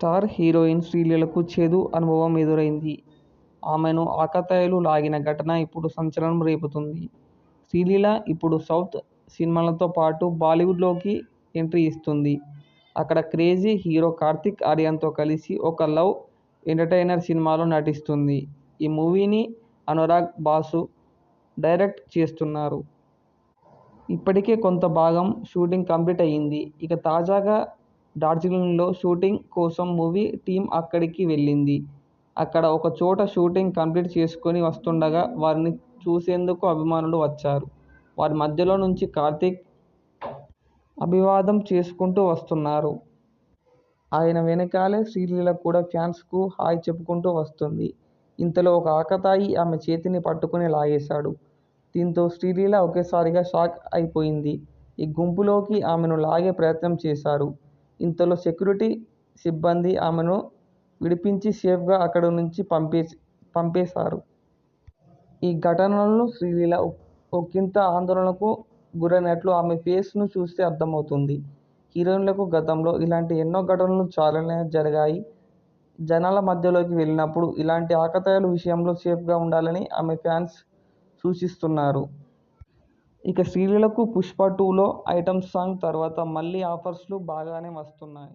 Star heroine శ్రీలీలకు చేదు అనుభవం ఎదురైంది. ఆమెను ఆకతాయిలు లాగిన ఘటన ఇప్పుడు సంచలనం రేపుతుంది శ్రీలీల ఇప్పుడు సౌత్ సినిమాలతో పాటు బాలీవుడ్లోకి ఎంట్రీ ఇస్తుంది. అక్కడ క్రేజీ హీరో కార్తీక్ ఆర్యన్తో కలిసి ఒక లవ్ ఎంటర్టైనర్ సినిమాలో నటిస్తుంది. ఈ మూవీని అనురాగ్ బాసు డైరెక్ట్ చేస్తున్నారు. ఇప్పటికే కొంత భాగం షూటింగ్ కంప్లీట్ అయ్యింది. ఇక తాజాగా డార్జిలింగ్లో షూటింగ్ కోసం మూవీ టీం అక్కడికి వెళ్ళింది అక్కడ ఒక చోట షూటింగ్ కంప్లీట్ చేసుకుని వస్తుండగా వారిని చూసేందుకు అభిమానులు వచ్చారు. వారి మధ్యలో నుంచి కార్తీక్ అభివాదం చేసుకుంటూ వస్తున్నారు. ఆయన వెనకాలే శ్రీలీల కూడా ఫ్యాన్స్కు హాయ్ చెప్పుకుంటూ వస్తుంది ఇంతలో ఒక ఆకతాయి ఆమె చేతిని పట్టుకుని లాగేశాడు. దీంతో శ్రీలీల ఒకేసారిగా షాక్ అయిపోయింది. ఈ గుంపులోకి ఆమెను లాగే ప్రయత్నం చేశారు. ఇంతలో సెక్యూరిటీ సిబ్బంది ఆమెను విడిపించి సేఫ్గా అక్కడ నుంచి పంపేశారు. ఈ ఘటనలో శ్రీలీల ఒకింత ఆందోళనకు గురైనట్లు ఆమె ఫేస్ను చూస్తే అర్థమవుతుంది హీరోయిన్లకు గతంలో ఇలాంటి ఎన్నో ఘటనలు చాలానే జరిగాయి. జనాల మధ్యలోకి వెళ్ళినప్పుడు ఇలాంటి ఆకతాయిల విషయంలో సేఫ్గా ఉండాలని ఆమె ఫ్యాన్స్ సూచిస్తున్నారు. ఇక స్త్రీలకు పుష్ప టూలో ఐటెం సాంగ్ తర్వాత మళ్ళీ ఆఫర్స్లు బాగానే వస్తున్నాయి.